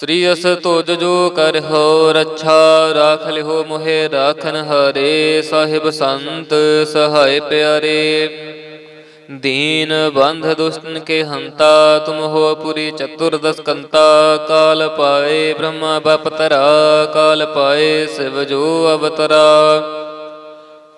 ਸ੍ਰੀ ਅਸ ਤੁਜ ਜੋ ਹੋ ਰੱਛਾ, ਰਾਖ ਲਿਓ ਮੋਹਿ ਰਾਖਨ ਹਰੇ, ਸਾਹਿਬ ਸੰਤ ਸਹਾਇ ਪਿਆਰੇ। ਦੀਨ ਬੰਧ ਦੁਸ਼ਟਨ ਕੇ ਹੰਤਾ, ਤੁਮ ਹੋ ਪੁਰੀ ਚਤੁਰਦਸ ਕੰਤਾ ਕਾਲ ਪਾਏ ਬ੍ਰਹਮਾ ਬਪਤਰਾ ਕਾਲ ਪਾਏ ਸਿਵ ਜੋ ਅਵਤਰਾ।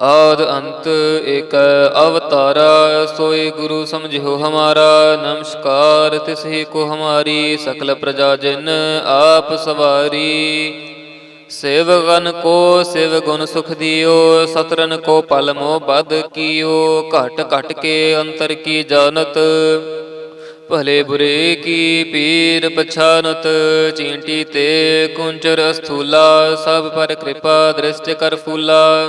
ਆਦ ਅੰਤ ਇਕ ਅਵਤਾਰਾ, ਸੋਏ ਗੁਰੂ ਸਮਝਿਓ ਹਮਾਰਾ, ਨਮਸਕਾਰ ਤਿਸਹੀ ਕੋ ਹਮਾਰੀ, ਸਕਲ ਪ੍ਰਜਾ ਜਿਨ ਆਪ ਸਵਾਰੀ। ਸੇਵਗਨ ਕੋ ਸਿਵ ਗੁਣ ਸੁਖ ਦਿਓ ਸਤਰਨ ਕੋ ਪਲ ਮੋ ਬਦ ਕੀਓ, ਘਟ ਘਟ ਕੇ ਅੰਤਰ ਕੀ ਜਾਣਤ? ਭਲੇ ਬੁਰੇ ਕੀ ਪੀਰ ਪਛਾਨਤ? ਚੀਂਟੀ ਤੇ ਕੁੰਚਰ ਅਸਥੂਲਾ, ਸਭ ਪਰ ਕਿਰਪਾ ਦ੍ਰਿਸ਼ਟ ਕਰ ਫੂਲਾ।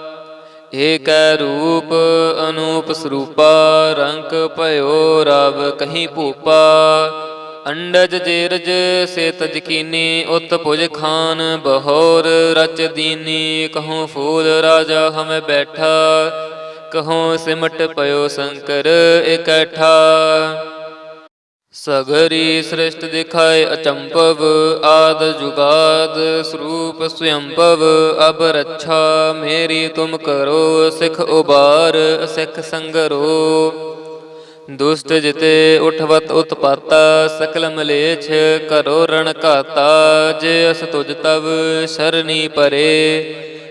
ਏਕੈ ਰੂਪ ਅਨੂਪ ਸਰੂਪਾ ਰੰਗ ਭਇਓ ਰਵ ਕਹੀਂ ਭੂਪਾ। ਅੰਡਜ ਜੇਰਜ ਸੇ ਤਜਕੀਨੀ ਉਤ ਭੁਜ ਖਾਨ, ਬਹੋਰ ਰਚ ਦੀਨੀ। ਕਹੂੰ ਫੂਲ ਰਾਜਾ ਹਮ ਬੈਠਾ, ਕਹੂੰ ਸਿਮਟ ਪਇਓ ਸ਼ੰਕਰ ਇਕੱਠਾ। ਸਗਰੀ ਸ੍ਰਿਸ਼ਟ ਦਿਖਾਏ ਅਚੰਪਵ ਆਦ ਜੁਗਾਦ ਸਰੂਪ ਸਯੰਪਵ ਅਬ ਰੱਛਾ ਮੇਰੀ ਤੁਮ ਕਰੋ, ਸਿਖ ਉਬਾਰ, ਸਿਖ ਸੰਗਰੋ। ਦੁਸ਼ਟ ਜਿਤੇ ਉਠਵਤ ਉਤਪਾਤਾ, ਸਕਲ ਮਲੇਛ ਕਰੋ ਰਣ ਘਾਤਾ, ਜੇ ਅਸ ਤੁਜ ਤਵ, ਸ਼ਰਨੀ ਪਰੇ।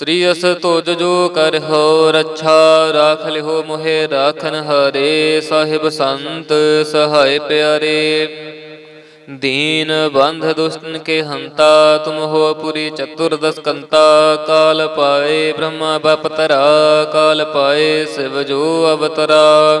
ਸ੍ਰੀ ਅਸ ਤੁਜ ਜੋ ਕਰਹੁ ਰੱਛਾ ਰਾਖ ਲਿਓ ਮੋਹਿ ਰਾਖਨ ਹਰੇ, ਸਾਹਿਬ ਸੰਤ ਸਹਾਇ ਪਿਆਰੇ। ਦੀਨ ਬੰਧ ਦੁਸ਼ਟਨ ਕੇ ਹੰਤਾ, ਤੁਮ ਹੋ ਪੁਰੀ ਚਤੁਰਦਸ ਕੰਤਾ ਕਾਲ ਪਾਏ ਬ੍ਰਹਮਾ ਬਪਤਰਾ ਕਾਲ ਪਾਏ ਸਿਵ ਜੋ ਅਵਤਰਾ।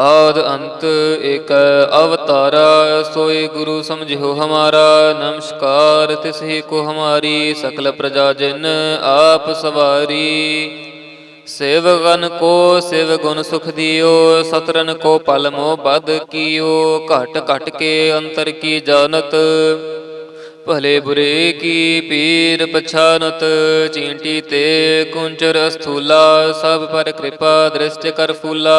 ਆਦ ਅੰਤ ਏਕ ਅਵਤਾਰਾ, ਸੋਏ ਗੁਰੂ ਸਮਝਿਓ ਹਮਾਰਾ, ਨਮਸਕਾਰ ਤਿਸਹੀ ਕੋ ਹਮਾਰੀ, ਸਕਲ ਪ੍ਰਜਾ ਜਨ ਆਪ ਸਵਾਰੀ। ਸੇਵਗਨ ਕੋ ਸਿਵ ਗੁਣ ਸੁਖ ਦਿਓ, ਸਤਰਨ ਕੋ ਪਲ ਮੋ ਬਦ ਕੀਓ, ਘਟ ਘਟ ਕੇ ਅੰਤਰ ਕੀ ਜਾਣਤ? ਭਲੇ ਬੁਰੇ ਕੀ ਪੀਰ ਪਛਾਨਤ? ਚੀਂਟੀ ਤੇ ਕੁੰਚਰ ਅਸਥੂਲਾ, ਸਭ ਪਰ ਕਿਰਪਾ ਦ੍ਰਿਸ਼ਟ ਕਰ ਫੂਲਾ।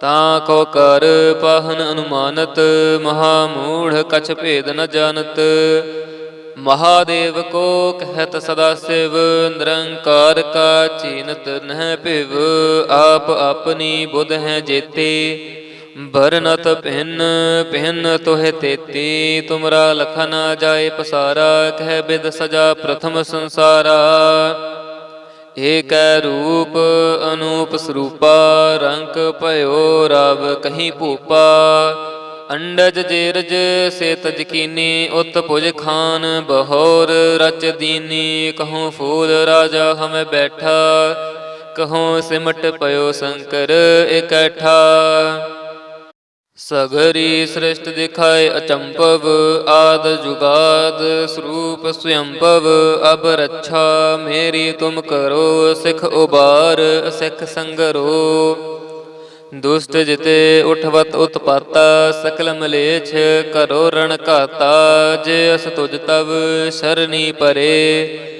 ਤਾਂ ਕੋ ਕਰ ਪਾਹਨ ਅਨੁਮਾਨਤ ਮਹਾ ਮੂੜ ਕਛ ਭੇਦ ਨ ਜਾਣਤ। ਮਹਾਦੇਵ ਕੋ ਕਹਿਤ ਸਦਾ ਸਿਵ, ਨਿਰੰਕਾਰ ਕਾ ਚੀਨਤ ਨਹਿ ਭਿਵ। ਆਪ ਆਪਣੀ ਬੁਧ ਹੈ ਜੇਤੇ ਬਰਨਤ ਭਿੰਨ ਭਿੰਨ ਤੋਹਿ ਤੇਤੀ। ਤੁਮਰਾ ਲਖ ਨਾ ਜਾਏ ਪਸਾਰਾ, ਕਹਿ ਬਿਦ ਸਜਾ ਪ੍ਰਥਮ ਸੰਸਾਰਾ। ਏਕੈ ਰੂਪ ਅਨੂਪ ਸਰੂਪਾ ਰੰਗ ਭਇਓ ਰਵ ਕਹੀਂ ਭੂਪਾ। ਅੰਡਜ ਜੇਰਜ ਸੇ ਤਜ ਉਤ ਭੁਜ ਖਾਨ ਬਹੋਰ ਰਚ ਦੀਨੀ। ਕਹੂੰ ਫੂਲ ਰਾਜਾ ਹਮੇ ਬੈਠਾ, ਕਹੋ ਸਿਮਟ ਪਇਓ ਸ਼ੰਕਰ ਇਕੱਠਾ ਸਗਰੀ ਸ੍ਰਿਸ਼ਟ ਦਿਖਾਏ ਅਚੰਪਵ ਆਦ ਜੁਗਾਦ ਸਰੂਪ ਸਯੰਭਵ, ਅਬ ਰੱਛਾ ਮੇਰੀ ਤੁਮ ਕਰੋ, ਸਿਖ ਉਬਾਰ ਸਿਖ ਸੰਗਰੋ। ਦੁਸ਼ਟ ਜਿਤੇ ਉਠਵਤ ਉਤਪਾਤਾ, ਸਕਲ ਮਲੇਛ ਕਰੋ ਰਣ ਘਾਤਾ, ਜੇ ਅਸ ਤੁਜ ਤਵ ਸ਼ਰਨੀ ਪਰੇ।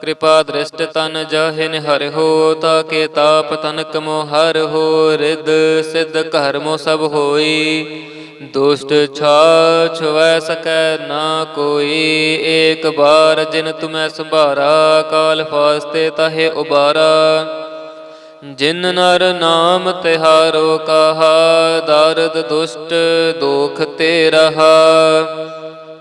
ਕਿਰਪਾ ਦ੍ਰਿਸ਼ਟ ਤਨ ਜਾਹਿ ਨਿਹਰਿ ਹੋ, ਤਾਕੇ ਤਾਪ ਤਨ ਕਮੋ ਹਰ ਹੋ ਰਿਦ ਸਿਧ ਘਰਮੋ ਸਭ ਹੋਈ। ਦੁਸ਼ਟ ਛਾਛ ਵੈ ਸਕੈ ਨਾ ਕੋਈ, ਏਕ ਬਾਰ ਜਿਨ ਤੁਮੈ ਸੰਭਾਰਾ, ਕਾਲ ਫਾਸਤੇ ਤਹੇ ਉਬਾਰਾ। ਜਿਨ ਨਰ ਨਾਮ ਤਿਹਾਰੋ ਕਹਾ, ਦਰਦ ਦੁਸ਼ਟ ਦੁਖ ਤੇ ਰਹਾ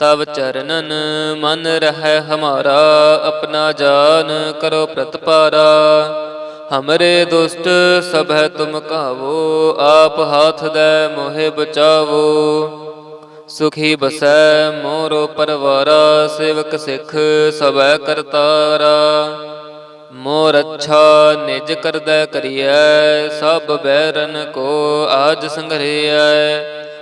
ਤਵ ਚਰਨਨ ਮਨ ਰਹਿ ਹਮਾਰਾ, ਆਪਣਾ ਜਾਨ ਕਰੋ ਪ੍ਰਤਪਾਰਾ। ਹਮਰੇ ਦੁਸ਼ਟ ਸਭੈ ਤੁਮ ਕਾਵੋ, ਆਪ ਹਾਥ ਦੈ ਮੋਹਿ ਬਚਾਵੋ। ਸੁਖੀ ਬਸੈ ਮੋਰੋ ਪਰਵਾਰਾ, ਸੇਵਕ ਸਿੱਖ ਸਭੈ ਕਰਤਾਰਾ। ਮੋਰ ਅੱਛਾ ਨਿਜ ਕਰਦਾ ਕਰੀਐ, ਸਭ ਬੈਰਨ ਕੋ ਆਜ ਸੰਗਰਿਐ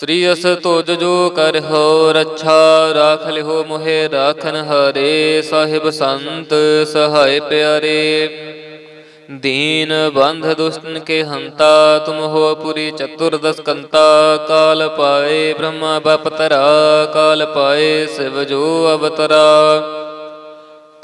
ਸ੍ਰੀ ਅਸ ਤੁਜ ਜੋ ਹੋ ਰੱਛਾ, ਰਾਖ ਲਿਓ ਮੋਹਿ ਰਾਖਨ ਹਰੇ, ਸਾਹਿਬ ਸੰਤ ਸਹਾਇ ਪਿਆਰੇ। ਦੀਨ ਬੰਧ ਦੁਸ਼ਟਨ ਕੇ ਹੰਤਾ, ਤੁਮ ਹੋ ਪੁਰੀ ਚਤੁਰਦਸ ਕੰਤਾ ਕਾਲ ਪਾਏ ਬ੍ਰਹਮਾ ਬਪਤਰਾ ਕਾਲ ਪਾਏ ਸਿਵ ਜੋ ਅਵਤਰਾ।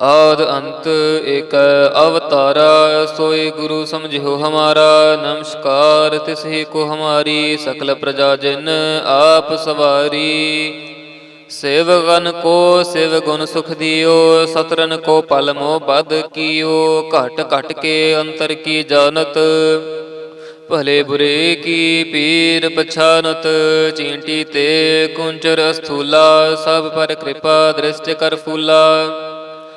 ਆਦ ਅੰਤ ਇਕ ਅਵਤਾਰਾ, ਸੋਏ ਗੁਰੂ ਸਮਝਿਓ ਹਮਾਰਾ, ਨਮਸਕਾਰ ਤਿਸਹੀ ਕੋ ਹਮਾਰੀ, ਸਕਲ ਪ੍ਰਜਾ ਜਿਨ ਆਪ ਸਵਾਰੀ। ਸੇਵਗਨ ਕੋ ਸਿਵ ਗੁਣ ਸੁਖ ਦਿਓ ਸਤਰਨ ਕੋ ਪਲ ਮੋ ਬਦ ਕੀਓ, ਘਟ ਘਟ ਕੇ ਅੰਤਰ ਕੀ ਜਾਣਤ? ਭਲੇ ਬੁਰੇ ਕੀ ਪੀਰ ਪਛਾਨਤ? ਚੀਂਟੀ ਤੇ ਕੁੰਚਰ ਅਸਥੂਲਾ, ਸਭ ਪਰ ਕਿਰਪਾ ਦ੍ਰਿਸ਼ਟ ਕਰ ਫੂਲਾ।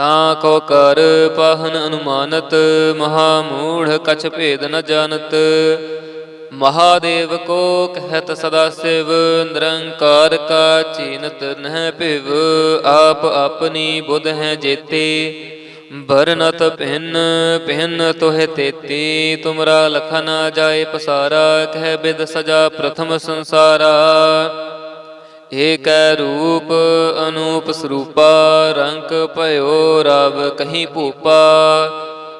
ਤਾਂ ਕੋ ਕਰ ਪਾਹਨ ਅਨੁਮਾਨਤ, ਮਹਾ ਮੂੜ ਕਛ ਭੇਦ ਨ ਜਾਣਤ। ਮਹਾਦੇਵ ਕੋ ਕਹਿਤ ਸਦਾ ਸਿਵ, ਨਿਰੰਕਾਰ ਕਾ ਚੀਨਤ ਨਹਿ ਭਿਵ। ਆਪ ਆਪਣੀ ਬੁਧ ਹੈ ਜੇਤੇ ਬਰਨਤ ਭਿੰਨ ਭਿੰਨ ਤੋਹਿ ਤੇਤੀ। ਤੁਮਰਾ ਨਾ ਜਾਏ ਪਸਾਰਾ, ਕਹਿ ਬਿਦ ਸਜਾ ਪ੍ਰਥਮ ਸੰਸਾਰਾ। ਏਕੈ ਰੂਪ ਅਨੂਪ ਸਰੂਪਾ ਰੰਗ ਭਇਓ ਰਵ ਕਹੀਂ ਭੂਪਾ।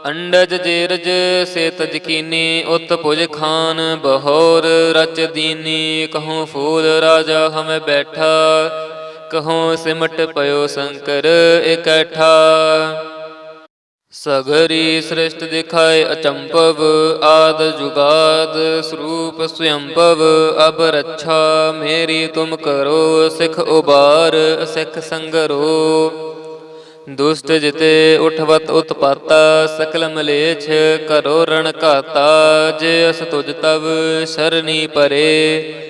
ਅੰਡਜ ਜੇਰਜ ਸੇ ਤਜ ਕੀਨੀ ਉਤ ਭੁਜ ਖਾਨ, ਬਹੋਰ ਰਚ ਦੀਨੀ। ਕਹੂੰ ਫੂਲ ਰਾਜਾ ਹਮ ਬੈਠਾ, ਕਹੂੰ ਸਿਮਟ ਪਇਓ ਸ਼ੰਕਰ ਇਕੱਠਾ। ਸਗਰੀ ਸ੍ਰਿਸ਼ਟ ਦਿਖਾਏ ਅਚੰਪਵ ਆਦ ਜੁਗਾਦ ਸਰੂਪ ਸਯੰਭਵ ਅਬ ਰੱਛਾ ਮੇਰੀ ਤੁਮ ਕਰੋ, ਸਿਖ ਉਬਾਰ, ਸਿਖ ਸੰਗਰੋ। ਦੁਸ਼ਟ ਜਿਤੇ ਉਠਵਤ ਉਤਪਾਤਾ, ਸਕਲ ਮਲੇਛ ਕਰੋ ਰਣ ਘਾਤਾ, ਜੇ ਅਸ ਤੁਜ ਤਵ, ਸ਼ਰਨੀ ਪਰੇ।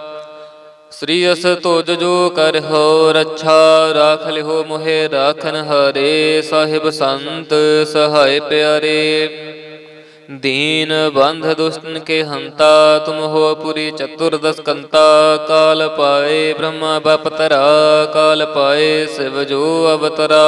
ਸ੍ਰੀ ਅਸ ਤੁਜ ਜੋ ਕਰਹੁ ਰੱਛਾ ਰਾਖ ਲਿਓ ਮੋਹਿ ਰਾਖਨ ਹਰੇ, ਸਾਹਿਬ ਸੰਤ ਸਹਾਇ ਪਿਆਰੇ। ਦੀਨ ਬੰਧ ਦੁਸ਼ਟਨ ਕੇ ਹੰਤਾ, ਤੁਮ ਹੋ ਪੁਰੀ ਚਤੁਰਦਸ ਕੰਤਾ ਕਾਲ ਪਾਏ ਬ੍ਰਹਮਾ ਬਪਤਰਾ ਕਾਲ ਪਾਏ ਸਿਵ ਜੋ ਅਵਤਰਾ।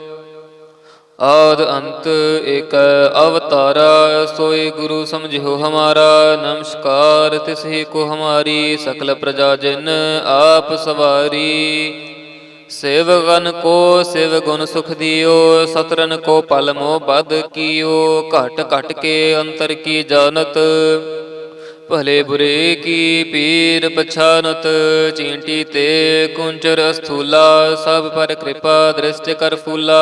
ਆਦ ਅੰਤ ਏਕ ਅਵਤਾਰਾ ਸੋਏ ਗੁਰੂ ਸਮਝਿਓ ਹਮਾਰਾ, ਨਮਸਕਾਰ ਤਿਸਹੀ ਕੋ ਹਮਾਰੀ, ਸਕਲ ਪ੍ਰਜਾ ਜਨ ਆਪ ਸਵਾਰੀ। ਸੇਵਗਨ ਕੋ ਸਿਵ ਗੁਣ ਸੁਖ ਦਿਓ, ਸਤਰਨ ਕੋ ਪਲ ਮੋ ਬਦ ਕੀਓ, ਘਟ ਘਟ ਕੇ ਅੰਤਰ ਕੀ ਜਾਣਤ? ਭਲੇ ਬੁਰੇ ਕੀ ਪੀਰ ਪਛਾਨਤ? ਚੀਂਟੀ ਤੇ ਕੁੰਚਰ ਅਸਥੂਲਾ, ਸਭ ਪਰ ਕਿਰਪਾ ਦ੍ਰਿਸ਼ਟ ਕਰ ਫੂਲਾ।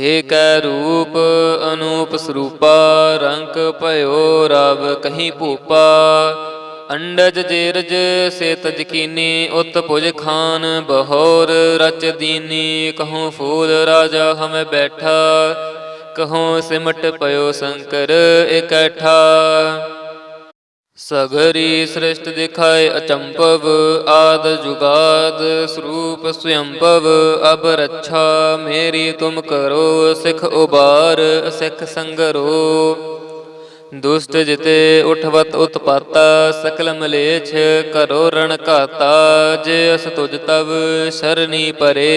ਏਕੈ ਰੂਪ ਅਨੂਪ ਸਰੂਪਾ ਰੰਗ ਭਇਓ ਰਵ ਕਹੀਂ ਭੂਪਾ। ਅੰਡਜ ਜੇਰਜ ਸੇ ਤਜ ਕੀਨੀ ਉਤ ਭੁਜ ਖਾਨ ਬਹੋਰ ਰਚ ਦੀਨੀ। ਕਹੂੰ ਫੂਲ ਰਾਜਾ ਹਮੇ ਬੈਠਾ, ਕਹੂੰ ਸਿਮਟ ਪਇਓ ਸ਼ੰਕਰ ਇਕੱਠਾ ਸਗਰੀ ਸ੍ਰਿਸ਼ਟ ਦਿਖਾਏ ਅਚੰਪਵ ਆਦ ਜੁਗਾਦ ਸਰੂਪ ਸਯੰਭਵ ਅਬ ਰੱਛਾ ਮੇਰੀ ਤੁਮ ਕਰੋ, ਸਿਖ ਉਬਾਰ, ਸਿਖ ਸੰਗਰੋ। ਦੁਸ਼ਟ ਜਿਤੇ ਉਠਵਤ ਉਤਪਾਤਾ, ਸਕਲ ਮਲੇਛ ਕਰੋ ਰਣ ਘਾਤਾ, ਜੇ ਅਸ ਤੁਜ ਤਵ ਸ਼ਰਨੀ ਪਰੇ।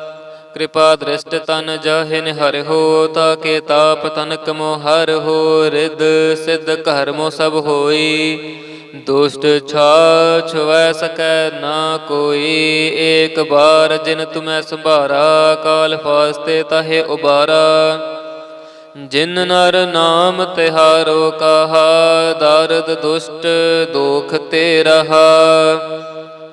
ਕਿਰਪਾ ਦ੍ਰਿਸ਼ਟ ਤਨ ਜਾਹਿ ਨਿਹਰਿ ਹੋ, ਤਾਕੇ ਤਾਪ ਤਨਕ ਮੋ ਹਰ ਹੋ ਰਿਦ ਸਿਧ ਘਰ ਮੋ ਸਭ ਹੋਈ। ਦੁਸ਼ਟ ਛਾਛ ਵੈ ਸਕੈ ਨਾ ਕੋਈ, ਏਕ ਬਾਰ ਜਿਨ ਤੁਮੈ ਸੰਭਾਰਾ, ਕਾਲ ਫਾਸਤੇ ਤਹੇ ਉਬਾਰਾ। ਜਿਨ ਨਰ ਨਾਮ ਤਿਹਾਰੋ ਕਹਾ, ਦਰਦ ਦੁਸ਼ਟ ਦੋਖ ਤੇ ਰਹਾ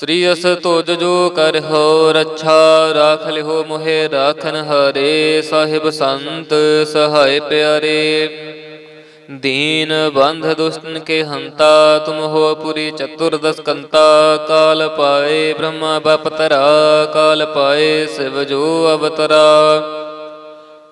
ਸ੍ਰੀ ਅਸ ਤੁਜ ਜੋ ਹੋ ਰੱਛਾ, ਰਾਖ ਲਿਓ ਮੋਹਿ ਰਾਖਨ ਹਰੇ, ਸਾਹਿਬ ਸੰਤ ਸਹਾਇ ਪਿਆਰੇ। ਦੀਨ ਬੰਧ ਦੁਸ਼ਟਨ ਕੇ ਹੰਤਾ, ਤੁਮ ਹੋ ਪੁਰੀ ਚਤੁਰਦਸ ਕੰਤਾ। ਕਾਲ ਪਾਏ ਬ੍ਰਹਮਾ ਬਪਤਰਾ ਕਾਲ ਪਾਏ ਸਿਵ ਜੋ ਅਵਤਰਾ।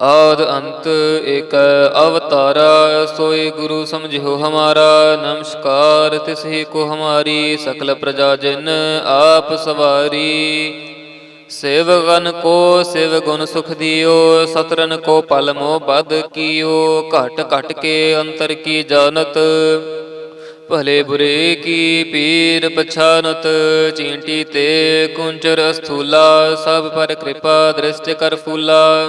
ਆਦ ਅੰਤ ਇਕ ਅਵਤਾਰਾ, ਸੋਏ ਗੁਰੂ ਸਮਝਿਓ ਹਮਾਰਾ, ਨਮਸਕਾਰ ਤਿਸਹੀ ਕੋ ਹਮਾਰੀ, ਸਕਲ ਪ੍ਰਜਾ ਜਿਨ ਆਪ ਸਵਾਰੀ। ਸੇਵਗਨ ਕੋ ਸਿਵ ਗੁਣ ਸੁਖ ਦਿਓ ਸਤਰਨ ਕੋ ਪਲ ਮੋ ਬਦ ਕੀਓ, ਘਟ ਘਟ ਕੇ ਅੰਤਰ ਕੀ ਜਾਣਤ? ਭਲੇ ਬੁਰੇ ਕੀ ਪੀਰ ਪਛਾਨਤ? ਚੀਂਟੀ ਤੇ ਕੁੰਚਰ ਅਸਥੂਲਾ, ਸਭ ਪਰ ਕਿਰਪਾ ਦ੍ਰਿਸ਼ਟ ਕਰ ਫੂਲਾ।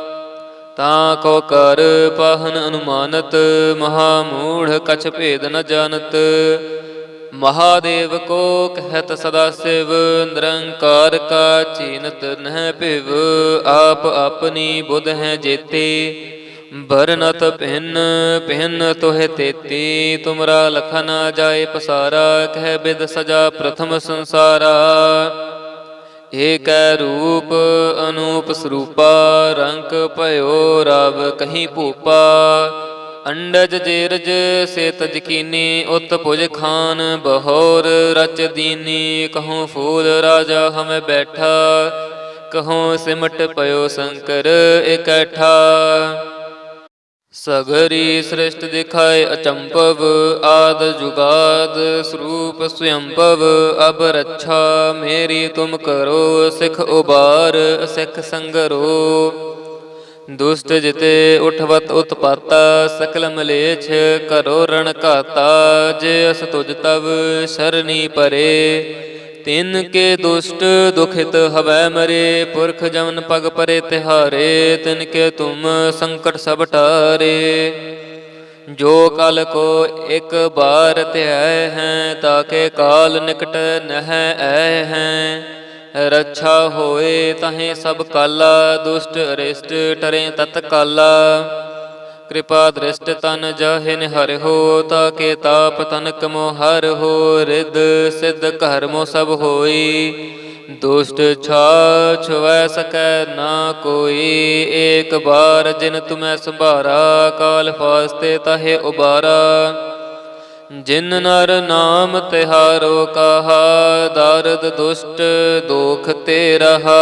ਤਾਂ ਕੋ ਕਰ ਪਾਹਨ ਅਨੁਮਾਨਤ, ਮਹਾ ਮੂੜ ਕਛ ਭੇਦ ਨ ਜਾਣਤ। ਮਹਾਦੇਵ ਕੋ ਕਹਿਤ ਸਦਾ ਸਿਵ, ਨਿਰੰਕਾਰ ਕਾ ਚੀਨਤ ਨਹਿ ਭਿਵ। ਆਪ ਆਪਣੀ ਬੁਧ ਹੈ ਜੇਤੇ ਬਰਨਤ ਭਿੰਨ ਭਿੰਨ ਤੋਹਿ ਤੇਤੀ। ਤੁਮਰਾ ਲਖਨ ਜਾਏ ਪਸਾਰਾ, ਕਹਿ ਬਿਦ ਸਜਾ ਪ੍ਰਥਮ ਸੰਸਾਰਾ। ਏਕੈ ਰੂਪ ਅਨੂਪ ਸਰੂਪਾ ਰੰਗ ਭਇਓ ਰਵ ਕਹੀਂ ਭੂਪਾ। ਅੰਡਜ ਜੇਰਜ ਸੇ ਤਜਕੀਨੀ ਉਤ ਭੁਜ ਖਾਨ, ਬਹੋਰ ਰਚ ਦੀਨੀ। ਕਹੂੰ ਫੂਲ ਰਾਜਾ ਹਮ ਬੈਠਾ, ਕਹੂੰ ਸਿਮਟ ਪਇਓ ਸ਼ੰਕਰ ਇਕੱਠਾ। ਸਗਰੀ ਸ੍ਰਿਸ਼ਟ ਦਿਖਾਏ ਅਚੰਪਵ ਆਦ ਜੁਗਾਦ ਸਰੂਪ ਸਯੰਪਵ ਅਬ ਰੱਛਾ ਮੇਰੀ ਤੁਮ ਕਰੋ, ਸਿਖ ਉਬਾਰ, ਸਿਖ ਸੰਗਰੋ। ਦੁਸ਼ਟ ਜਿਤੇ ਉਠਵਤ ਉਤਪਾਤਾ, ਸਕਲ ਮਲੇਛ ਕਰੋ ਰਣ ਘਾਤਾ, ਜੇ ਅਸ ਤੁਜ ਤਵ ਸ਼ਰਨੀ ਪਰੇ। ਤਿਨ ਕੇ ਦੁਸ਼ਟ ਦੁਖਿਤ ਹਵੈ ਮਰੇ, ਪੁਰਖ ਜਮਨ ਪਗ ਪਰੇ ਤਿਹਾਰੇ, ਤਿਨ ਕੇ ਤੁਮ ਸੰਕਟ ਸਭ ਟਾਰੇ। ਜੋ ਕਲ ਕੋ ਇੱਕ ਬਾਰ ਧਿਆਇ ਹੈ ਤਾਕੇ ਕਾਲ ਨਿਕਟ ਨਹਿ ਐ ਹੈ। ਰੱਛਾ ਹੋਏ ਤਹੇ ਸਭ ਕਾਲਾ, ਦੁਸ਼ਟ ਅਰਿਸ਼ਟ ਟਰੇ ਤਤ ਕਾਲਾ। ਕਿਰਪਾ ਦ੍ਰਿਸ਼ਟ ਤਨ ਜਾਹਿਨ ਹਰਿ ਹੋ ਤਾ ਕੇ ਤਾਪ ਤਨ ਮੋ ਹਰ ਹੋ ਰਿਦ ਸਿਧ ਘਰ ਸਭ ਹੋਈ। ਦੁਸ਼ਟ ਛਾ ਛੁਵੈ ਸਕੈ ਨਾ ਕੋਈ, ਏਕ ਬਾਰ ਜਿਨ ਤੁਮੈ ਸੰਭਾਰਾ, ਕਾਲ ਫਾਸਤੇ ਤਹੇ ਉਬਾਰਾ। ਜਿਨ ਨਰ ਨਾਮ ਤਿਹਾਰੋ ਕਹਾ, ਦਰਦ ਦੁਸ਼ਟ ਦੋਖ ਤੇ ਰਹਾ